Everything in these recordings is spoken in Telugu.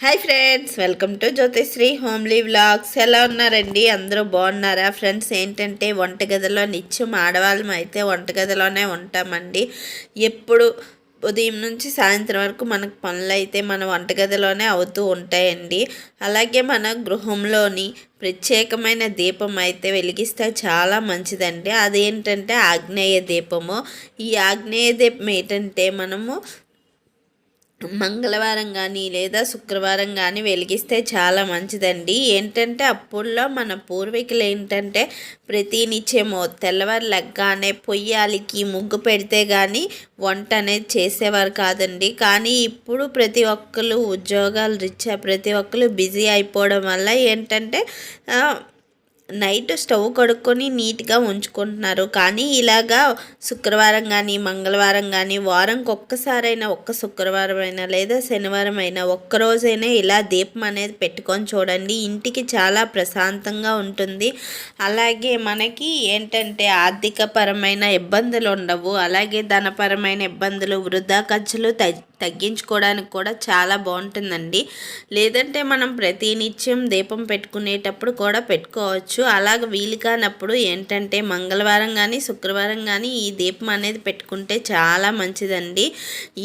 Hi friends welcome to Jyothisri homely vlogs. ఎలా ఉన్నారండి? అందరూ బాగున్నారా? ఫ్రెండ్స్ ఏంటంటే వంటగదిలో నిత్యం ఆడవాళ్ళం అయితే వంటగదిలోనే ఉంటామండి. ఎప్పుడు ఉదయం నుంచి సాయంత్రం వరకు మనకు పనులు అయితే మన వంటగదిలోనే అవుతూ ఉంటాయండి. అలాగే మన గృహంలోని ప్రత్యేకమైన దీపం అయితే వెలిగిస్తే చాలా మంచిదండి. అదేంటంటే ఆగ్నేయ దీపము. ఈ ఆగ్నేయ దీపం ఏంటంటే మనము మంగళవారం కానీ లేదా శుక్రవారం కానీ వెలిగిస్తే చాలా మంచిదండి. ఏంటంటే అప్పుల్లో మన పూర్వీకులు ఏంటంటే ప్రతి నిత్యము తెల్లవారు లెగ్గానే పొయ్యాలికి ముగ్గు పెడితే కానీ వంట అనేది చేసేవారు కాదండి. కానీ ఇప్పుడు ప్రతి ఒక్కరు ఉద్యోగాలు రీత్యా ప్రతి ఒక్కరు బిజీ అయిపోవడం వల్ల ఏంటంటే నైట్ స్టవ్ కడుక్కొని నీట్గా ఉంచుకుంటున్నారు. కానీ ఇలాగా శుక్రవారం కానీ మంగళవారం కానీ వారంకి ఒక్కసారైనా ఒక్క శుక్రవారం అయినా లేదా శనివారం అయినా ఒక్కరోజైనా ఇలా దీపం అనేది పెట్టుకొని చూడండి. ఇంటికి చాలా ప్రశాంతంగా ఉంటుంది. అలాగే మనకి ఏంటంటే ఆర్థికపరమైన ఇబ్బందులు ఉండవు అలాగే ధనపరమైన ఇబ్బందులు వృధా ఖర్చులు తగ్గించుకోవడానికి కూడా చాలా బాగుంటుందండి. లేదంటే మనం ప్రతినిత్యం దీపం పెట్టుకునేటప్పుడు కూడా పెట్టుకోవచ్చు. అలాగ వీలు కానప్పుడు ఏంటంటే మంగళవారం కానీ శుక్రవారం కానీ ఈ దీపం అనేది పెట్టుకుంటే చాలా మంచిదండి.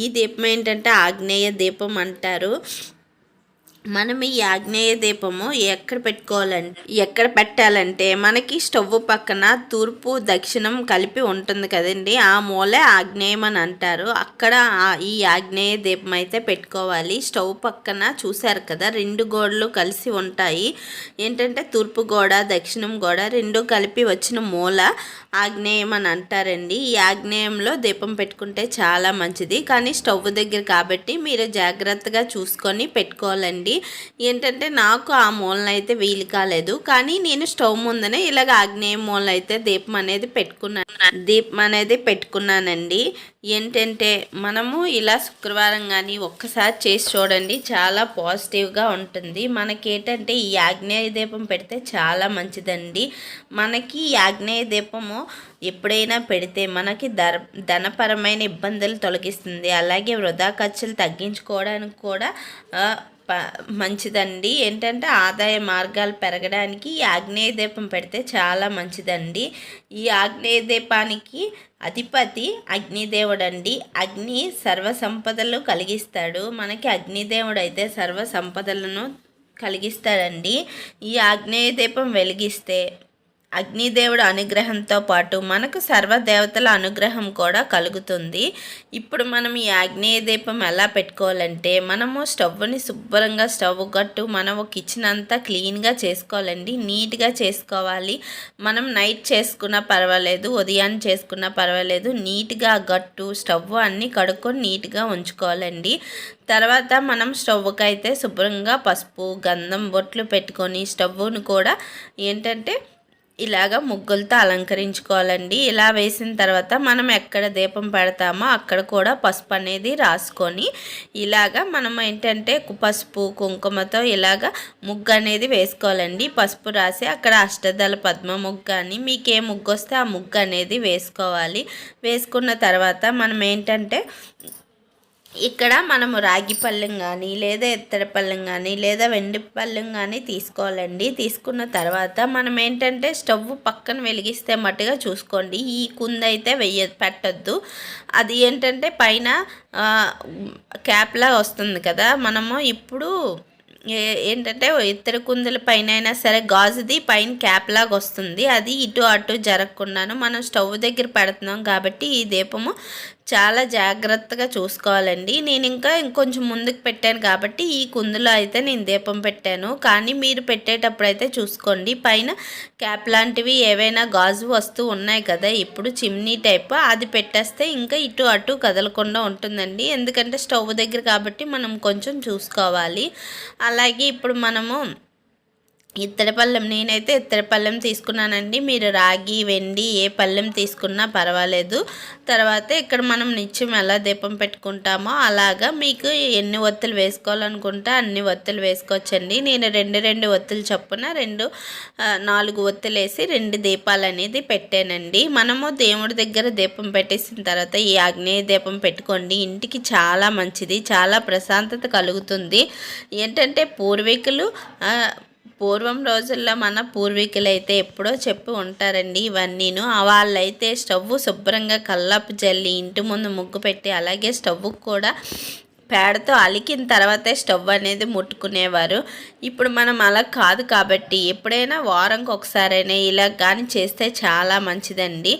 ఈ దీపం ఏంటంటే ఆగ్నేయ దీపం అంటారు. మనం ఈ ఆగ్నేయ దీపము ఎక్కడ పెట్టుకోవాలంటే ఎక్కడ పెట్టాలంటే మనకి స్టవ్ పక్కన తూర్పు దక్షిణం కలిపి ఉంటుంది కదండి. ఆ మూలే ఆగ్నేయం అని అంటారు. అక్కడ ఈ ఆగ్నేయ దీపం అయితే పెట్టుకోవాలి. స్టవ్ పక్కన చూశారు కదా రెండు గోడలు కలిసి ఉంటాయి. ఏంటంటే తూర్పు గోడ దక్షిణం గోడ రెండు కలిపి వచ్చిన మూల ఆగ్నేయం అని అంటారండి. ఈ ఆగ్నేయంలో దీపం పెట్టుకుంటే చాలా మంచిది. కానీ స్టవ్ దగ్గర కాబట్టి మీరు జాగ్రత్తగా చూసుకొని పెట్టుకోవాలండి. ఏంటంటే నాకు ఆ మూలన అయితే వీలు కాలేదు. కానీ నేను స్టవ్ ముందనే ఇలాగ ఆగ్నేయ మూలన అయితే దీపం అనేది పెట్టుకున్నాను. దీపం అనేది పెట్టుకున్నానండి. ఏంటంటే మనము ఇలా శుక్రవారం కానీ ఒక్కసారి చేసి చూడండి చాలా పాజిటివ్గా ఉంటుంది. మనకి ఏంటంటే ఈ ఆగ్నేయ దీపం పెడితే చాలా మంచిదండి. మనకి ఈ ఆగ్నేయ దీపము ఎప్పుడైనా పెడితే మనకి ధర ధనపరమైన ఇబ్బందులు తొలగిస్తుంది. అలాగే వృధా ఖర్చులు తగ్గించుకోవడానికి కూడా మంచిదండి. ఏంటంటే ఆదాయ మార్గాలు పెరగడానికి ఈ ఆగ్నేయ దీపం పెడితే చాలా మంచిదండి. ఈ ఆగ్నేయ దీపానికి అధిపతి అగ్నిదేవుడు అండి అగ్ని సర్వ సంపదలు కలిగిస్తాడు. మనకి అగ్నిదేవుడు అయితే సర్వ సంపదలను కలిగిస్తాడండి. ఈ ఆగ్నేయ దీపం వెలిగిస్తే అగ్నిదేవుడు అనుగ్రహంతో పాటు మనకు సర్వదేవతల అనుగ్రహం కూడా కలుగుతుంది. ఇప్పుడు మనం ఈ ఆగ్నేయ దీపం ఎలా పెట్టుకోవాలంటే మనము స్టవ్ని శుభ్రంగా స్టవ్ గట్టు మనం కిచెన్ అంతా క్లీన్గా చేసుకోవాలండి. నీట్గా చేసుకోవాలి. మనం నైట్ చేసుకున్నా పర్వాలేదు ఉదయాన్ని చేసుకున్నా పర్వాలేదు. నీట్గా గట్టు స్టవ్ అన్నీ కడుక్కొని నీట్గా ఉంచుకోవాలండి. తర్వాత మనం స్టవ్కి అయితే శుభ్రంగా పసుపు గంధం బొట్లు పెట్టుకొని స్టవ్ను కూడా ఏంటంటే ఇలాగ ముగ్గులతో అలంకరించుకోవాలండి. ఇలా వేసిన తర్వాత మనం ఎక్కడ దీపం పెడతామో అక్కడ కూడా పసుపు అనేది రాసుకొని ఇలాగ మనం ఏంటంటే పసుపు కుంకుమతో ఇలాగ ముగ్గు అనేది వేసుకోవాలండి. పసుపు రాసి అక్కడ అష్టదళ పద్మ ముగ్గు అని మీకు ఏ ముగ్గు వస్తే ఆ ముగ్గు అనేది వేసుకోవాలి. వేసుకున్న తర్వాత మనం ఏంటంటే ఇక్కడ మనము రాగి పళ్ళెం కానీ లేదా ఎత్తడి పళ్ళెం కానీ లేదా వెండి పళ్ళెం కానీ తీసుకోవాలండి. తీసుకున్న తర్వాత మనం ఏంటంటే స్టవ్ పక్కన వెలిగిస్తే మట్టుగా చూసుకోండి. ఈ కుంద అయితే వెయ్య పెట్టద్దు. అది ఏంటంటే పైన క్యాప్లా వస్తుంది కదా. మనము ఇప్పుడు ఏంటంటే ఇత్తడి కుందుల పైన అయినా సరే గాజుది పైన క్యాప్ లాగా వస్తుంది. అది ఇటు అటు జరగకుండాను మనం స్టవ్ దగ్గర పెడుతున్నాం కాబట్టి ఈ దీపము చాలా జాగ్రత్తగా చూసుకోవాలండి. నేను ఇంకా ఇంకొంచెం ముందుకు పెట్టాను కాబట్టి ఈ కుందులో అయితే నేను దీపం పెట్టాను. కానీ మీరు పెట్టేటప్పుడు అయితే చూసుకోండి. పైన క్యాప్ లాంటివి ఏవైనా గాజు వస్తువు ఉన్నాయి కదా ఇప్పుడు చిమ్నీ టైప్ అది పెట్టేస్తే ఇంకా ఇటు అటు కదలకుండా ఉంటుందండి. ఎందుకంటే స్టవ్ దగ్గర కాబట్టి మనం కొంచెం చూసుకోవాలి. అలాగే ఇప్పుడు మనము ఇత్తడి పళ్ళెం నేనైతే ఇత్తడి పళ్ళెం తీసుకున్నానండి. మీరు రాగి వెండి ఏ పళ్ళెం తీసుకున్నా పర్వాలేదు. తర్వాత ఇక్కడ మనం నిత్యం ఎలా దీపం పెట్టుకుంటామో అలాగా మీకు ఎన్ని ఒత్తులు వేసుకోవాలనుకుంటే అన్ని ఒత్తులు వేసుకోవచ్చండి. నేను రెండు రెండు ఒత్తులు చొప్పున రెండు నాలుగు ఒత్తులు వేసి రెండు దీపాలు అనేది పెట్టానండి. మనము దేవుడి దగ్గర దీపం పెట్టేసిన తర్వాత ఈ ఆగ్నేయ దీపం పెట్టుకోండి. ఇంటికి చాలా మంచిది చాలా ప్రశాంతత కలుగుతుంది. ఏంటంటే పూర్వీకులు పూర్వం రోజుల్లో మన పూర్వీకులు అయితే ఎప్పుడో చెప్పి ఉంటారండి ఇవన్నీను. వాళ్ళైతే స్టవ్ శుభ్రంగా కల్లాపు జల్లి ఇంటి ముందు ముగ్గు పెట్టి అలాగే స్టవ్ కూడా పేడతో అలికిన తర్వాతే స్టవ్ అనేది ముట్టుకునేవారు. ఇప్పుడు మనం అలా కాదు కాబట్టి ఎప్పుడైనా వారంకి ఒకసారైనా ఇలా కానీ చేస్తే చాలా మంచిదండి.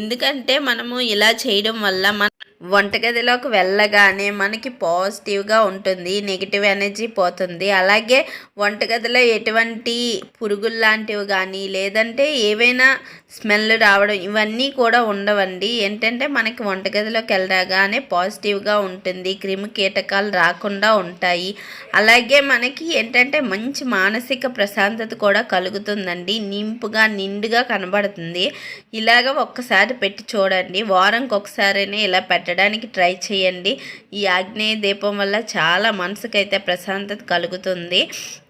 ఎందుకంటే మనము ఇలా చేయడం వల్ల మన వంటగదిలోకి వెళ్ళగానే మనకి పాజిటివ్గా ఉంటుంది నెగిటివ్ ఎనర్జీ పోతుంది. అలాగే వంటగదిలో ఎటువంటి పురుగులు లాంటివి కానీ లేదంటే ఏవైనా స్మెల్ రావడం ఇవన్నీ కూడా ఉండవండి. ఏంటంటే మనకి వంటగదిలోకి వెళ్ళగానే పాజిటివ్గా ఉంటుంది. క్రిమి కీటకాలు రాకుండా ఉంటాయి. అలాగే మనకి ఏంటంటే మంచి మానసిక ప్రశాంతత కూడా కలుగుతుందండి. నింపుగా నిండుగా కనబడుతుంది. ఇలాగ ఒక్కసారి పెట్టి చూడండి. వారంకి ఒకసారైనా ఇలా పెట్టడానికి ట్రై చేయండి. ఈ ఆగ్నేయ దీపం వల్ల చాలా మనసుకైతే ప్రశాంతత కలుగుతుంది.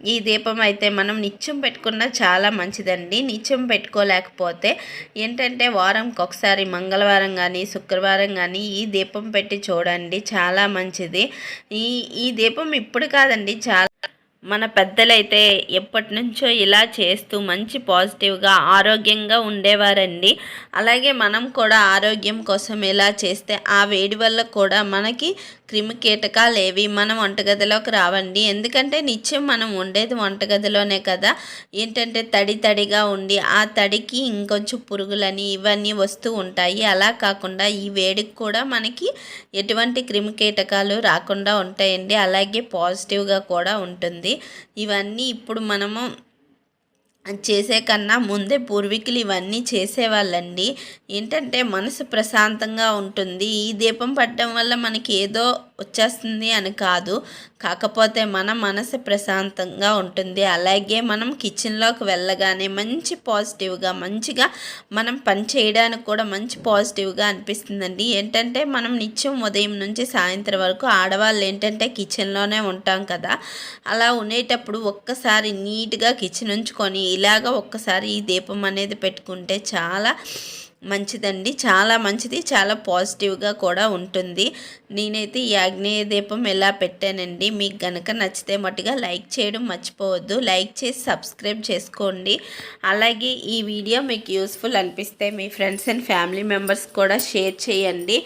ఈ దీపం అయితే మనం నిత్యం పెట్టుకున్న చాలా మంచిదండి. నిత్యం పెట్టుకోలేకపోతే ఏంటంటే వారంకి ఒకసారి మంగళవారం కానీ శుక్రవారం కానీ ఈ దీపం పెట్టి చూడండి. చాలా మంచిది. ఈ ఈ దీపం ఇప్పుడు కాదండి. చాలా మన పెద్దలైతే ఎప్పటి నుంచో ఇలా చేస్తూ మంచి పాజిటివ్గా ఆరోగ్యంగా ఉండేవారండి. అలాగే మనం కూడా ఆరోగ్యం కోసం ఇలా చేస్తే ఆ వేడి వల్ల కూడా మనకి క్రిమి కీటకాలు ఏవి మన వంటగదిలోకి రావండి. ఎందుకంటే నిత్యం మనం ఉండేది వంటగదిలోనే కదా. ఏంటంటే తడి తడిగా ఉండి ఆ తడికి ఇంకొంచెం పురుగులని ఇవన్నీ వస్తూ ఉంటాయి. అలా కాకుండా ఈ వేడికి కూడా మనకి ఎటువంటి క్రిమి కీటకాలు రాకుండా ఉంటాయండి. అలాగే పాజిటివ్గా కూడా ఉంటుంది. ఇవన్నీ ఇప్పుడు మనము చేసే కన్నా ముందే పూర్వీకులు ఇవన్నీ చేసేవాళ్ళండి. ఏంటంటే మనసు ప్రశాంతంగా ఉంటుంది. ఈ దీపం పట్టడం వల్ల మనకి ఏదో వచ్చేస్తుంది అని కాదు. కాకపోతే మన మనసు ప్రశాంతంగా ఉంటుంది. అలాగే మనం కిచెన్లోకి వెళ్ళగానే మంచి పాజిటివ్గా మంచిగా మనం పని చేయడానికి కూడా మంచి పాజిటివ్గా అనిపిస్తుందండి. ఏంటంటే మనం నిత్యం ఉదయం నుంచి సాయంత్రం వరకు ఆడవాళ్ళు ఏంటంటే కిచెన్లోనే ఉంటాం కదా. అలా ఉండేటప్పుడు ఒక్కసారి నీట్గా కిచెన్ ఉంచుకొని ఇలాగ ఒక్కసారి ఈ దీపం అనేది పెట్టుకుంటే చాలా మంచిదండి. చాలా మంచిది చాలా పాజిటివ్గా కూడా ఉంటుంది. నేనైతే ఈ ఆగ్నేయ దీపం ఎలా పెట్టానండి మీకు గనక నచ్చితే మట్టుగా లైక్ చేయడం మర్చిపోవద్దు. లైక్ చేసి సబ్స్క్రైబ్ చేసుకోండి. అలాగే ఈ వీడియో మీకు యూస్ఫుల్ అనిపిస్తే మీ ఫ్రెండ్స్ అండ్ ఫ్యామిలీ మెంబర్స్ కూడా షేర్ చేయండి.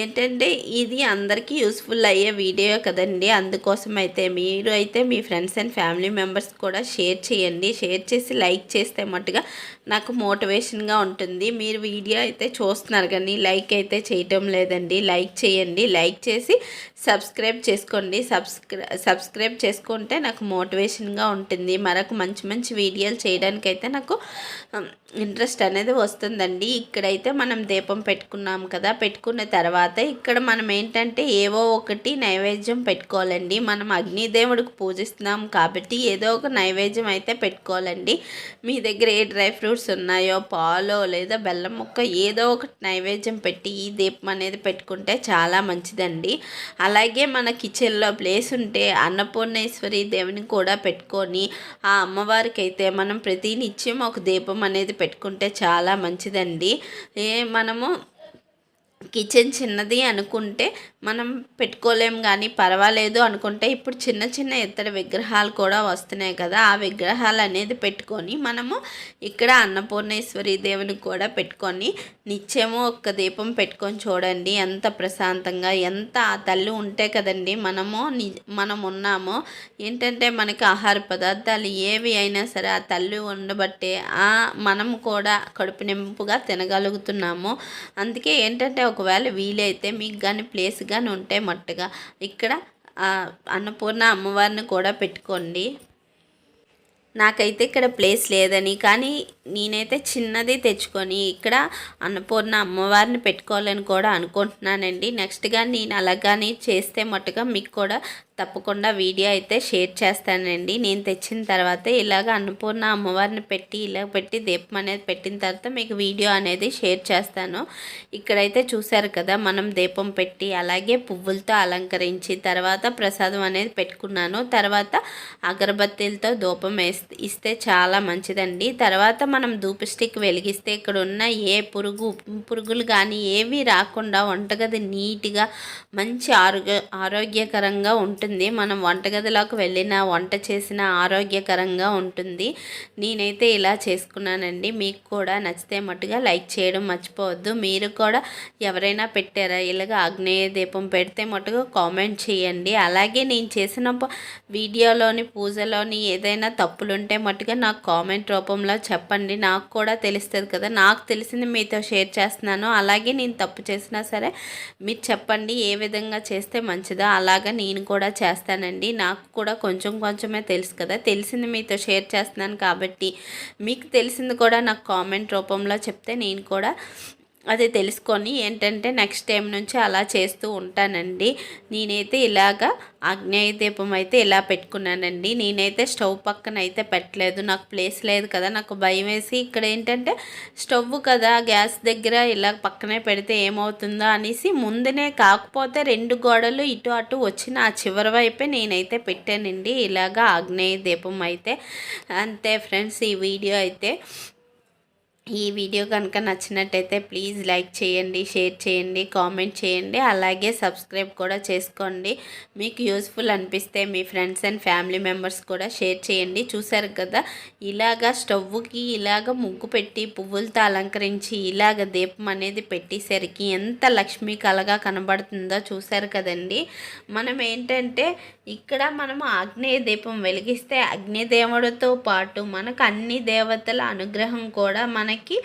ఏంటంటే ఇది అందరికీ యూస్ఫుల్ అయ్యే వీడియో కదండి. అందుకోసం అయితే మీరు అయితే మీ ఫ్రెండ్స్ అండ్ ఫ్యామిలీ మెంబర్స్ కూడా షేర్ చేయండి. షేర్ చేసి లైక్ చేస్తే మట్టుగా నాకు మోటివేషన్గా ఉంటుంది. మీరు వీడియో అయితే చూస్తున్నారు కానీ లైక్ అయితే చేయటం లేదండి. లైక్ చేయండి. లైక్ చేసి సబ్స్క్రైబ్ చేసుకోండి. సబ్స్క్రై సబ్స్క్రైబ్ చేసుకుంటే నాకు మోటివేషన్గా ఉంటుంది. మరొక మంచి మంచి వీడియోలు చేయడానికైతే నాకు ఇంట్రెస్ట్ అనేది వస్తుందండి. ఇక్కడైతే మనం దీపం పెట్టుకున్నాం కదా పెట్టుకున్న తర్వాత ఇక్కడ మనం ఏంటంటే ఏవో ఒకటి నైవేద్యం పెట్టుకోవాలండి. మనం అగ్నిదేవుడికి పూజిస్తున్నాం కాబట్టి ఏదో ఒక నైవేద్యం అయితే పెట్టుకోవాలండి. మీ దగ్గర ఏ డ్రై ఫ్రూట్స్ ఉన్నాయో పాలో లేదా బెల్లం ముక్క ఏదో ఒక నైవేద్యం పెట్టి ఈ దీపం అనేది పెట్టుకుంటే చాలా మంచిదండి. అలాగే మన కిచెన్లో ప్లేస్ ఉంటే అన్నపూర్ణేశ్వరి దేవుని కూడా పెట్టుకొని ఆ అమ్మవారికి అయితే మనం ప్రతి నిత్యం ఒక దీపం అనేది పెట్టుకుంటే చాలా మంచిదండి. ఏ మనము కిచెన్ చిన్నది అనుకుంటే మనం పెట్టుకోలేం కానీ పర్వాలేదు అనుకుంటే ఇప్పుడు చిన్న చిన్న ఇతర విగ్రహాలు కూడా వస్తున్నాయి కదా ఆ విగ్రహాలు అనేది పెట్టుకొని మనము ఇక్కడ అన్నపూర్ణేశ్వరి దేవుని కూడా పెట్టుకొని నిత్యము ఒక్క దీపం పెట్టుకొని చూడండి. ఎంత ప్రశాంతంగా ఎంత ఆ తల్లి ఉంటే కదండి మనము మనం ఉన్నామో. ఏంటంటే మనకి ఆహార పదార్థాలు ఏవి అయినా సరే ఆ తల్లి ఉండబట్టే ఆ మనం కూడా కడుపు నింపుగా తినగలుగుతున్నాము. అందుకే ఏంటంటే ఒకవేళ వీలైతే మీకు కానీ ప్లేస్ కానీ ఉంటే మట్టుగా ఇక్కడ అన్నపూర్ణ అమ్మవారిని కూడా పెట్టుకోండి. నాకైతే ఇక్కడ ప్లేస్ లేదని కానీ నేనైతే చిన్నది తెచ్చుకొని ఇక్కడ అన్నపూర్ణ అమ్మవారిని పెట్టుకోవాలని కూడా అనుకుంటున్నానండి. నెక్స్ట్ కానీ నేను అలాగానే చేస్తే మట్టుగా మీకు కూడా తప్పకుండా వీడియో అయితే షేర్ చేస్తానండి. నేను తెచ్చిన తర్వాత ఇలాగ అన్నపూర్ణ అమ్మవారిని పెట్టి ఇలా పెట్టి దీపం అనేది పెట్టిన తర్వాత మీకు వీడియో అనేది షేర్ చేస్తాను. ఇక్కడైతే చూశారు కదా మనం దీపం పెట్టి అలాగే పువ్వులతో అలంకరించి తర్వాత ప్రసాదం అనేది పెట్టుకున్నాను. తర్వాత అగరబత్తీలతో ధూపం వేస్తే ఇస్తే చాలా మంచిదండి. తర్వాత మనం ధూప స్టిక్ వెలిగిస్తే ఇక్కడ ఉన్న ఏ పురుగు పురుగులు కానీ ఏవి రాకుండా వంటగది నీట్గా మంచి ఆరోగ్య ఆరోగ్యకరంగా ఉంటుంది మనం వంటగదిలోకి వెళ్ళిన వంట చేసిన ఆరోగ్యకరంగా ఉంటుంది. నేనైతే ఇలా చేసుకున్నానండి. మీకు కూడా నచ్చితే మట్టుగా లైక్ చేయడం మర్చిపోవద్దు. మీరు కూడా ఎవరైనా పెట్టారా? ఇలాగ ఆగ్నేయ దీపం పెడితే మటుగా కామెంట్ చేయండి. అలాగే నేను చేసిన వీడియోలోని పూజలోని ఏదైనా తప్పులుంటే మట్టుగా నాకు కామెంట్ రూపంలో చెప్పండి. నాకు కూడా తెలుస్తుంది కదా. నాకు తెలిసింది మీతో షేర్ చేస్తున్నాను. అలాగే నేను తప్పు చేసినా సరే మీరు చెప్పండి. ఏ విధంగా చేస్తే మంచిదో. అలాగా నేను కూడా చేస్తానండి. నాకు కూడా కొంచెం కొంచెమే తెలుసు కదా. తెలిసింది మీతో షేర్ చేస్తున్నాను కాబట్టి మీకు తెలిసింది కూడా నాకు కామెంట్ రూపంలో చెప్తే నేను కూడా అది తెలుసుకొని ఏంటంటే నెక్స్ట్ టైం నుంచి అలా చేస్తూ ఉంటానండి. నేనైతే ఇలాగా ఆగ్నేయ దీపం అయితే ఇలా పెట్టుకున్నానండి. నేనైతే స్టవ్ పక్కన అయితే పెట్టలేదు. నాకు ప్లేస్ లేదు కదా. నాకు భయం వేసి ఇక్కడ ఏంటంటే స్టవ్ కదా గ్యాస్ దగ్గర ఇలా పక్కనే పెడితే ఏమవుతుందో అనేసి ముందునే కాకపోతే రెండు గోడలు ఇటు అటు వచ్చిన ఆ చివరి వైపే నేనైతే పెట్టానండి. ఇలాగా ఆగ్నేయ దీపం అయితే. అంతే ఫ్రెండ్స్ ఈ వీడియో అయితే ఈ వీడియో కనుక నచ్చినట్టయితే ప్లీజ్ లైక్ చేయండి షేర్ చేయండి కామెంట్ చేయండి అలాగే సబ్స్క్రైబ్ కూడా చేసుకోండి. మీకు యూస్ఫుల్ అనిపిస్తే మీ ఫ్రెండ్స్ అండ్ ఫ్యామిలీ మెంబర్స్ కూడా షేర్ చేయండి. చూసారు కదా? ఇలాగ స్టవ్కి ఇలాగ ముగ్గు పెట్టి పువ్వులతో అలంకరించి ఇలాగ దీపం అనేది పెట్టేసరికి ఎంత లక్ష్మీ కలగా కనబడుతుందో చూసారు కదండి? మనం ఏంటంటే ఇక్కడ మనం ఆగ్నేయ దీపం వెలిగిస్తే అగ్నిదేవుడితో పాటు మనకు అన్ని దేవతల అనుగ్రహం కూడా మన మనకి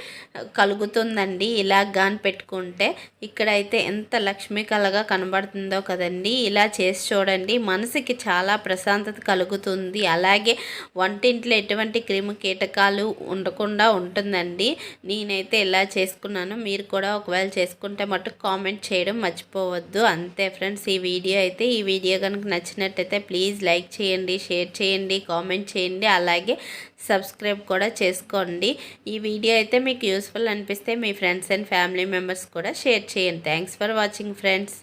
కలుగుతుందండి. ఇలా గాన్ పెట్టుకుంటే ఇక్కడైతే ఎంత లక్ష్మీ కలగా కనబడుతుందో కదండి. ఇలా చేసి చూడండి. మనసుకి చాలా ప్రశాంతత కలుగుతుంది. అలాగే వంటింట్లో ఎటువంటి క్రిమి కీటకాలు ఉండకుండా ఉంటుందండి. నేనైతే ఇలా చేసుకున్నాను. మీరు కూడా ఒకవేళ చేసుకుంటే మటుకు కామెంట్ చేయడం మర్చిపోవద్దు. అంతే ఫ్రెండ్స్ ఈ వీడియో అయితే ఈ వీడియో కనుక నచ్చినట్టయితే ప్లీజ్ లైక్ చేయండి షేర్ చేయండి కామెంట్ చేయండి. అలాగే సబ్స్క్రైబ్ కూడా చేసుకోండి. ఈ వీడియో అయితే మీకు యూస్ఫుల్ అనిపిస్తే మీ ఫ్రెండ్స్ అండ్ ఫ్యామిలీ మెంబర్స్ కూడా షేర్ చేయండి. Thanks for watching friends.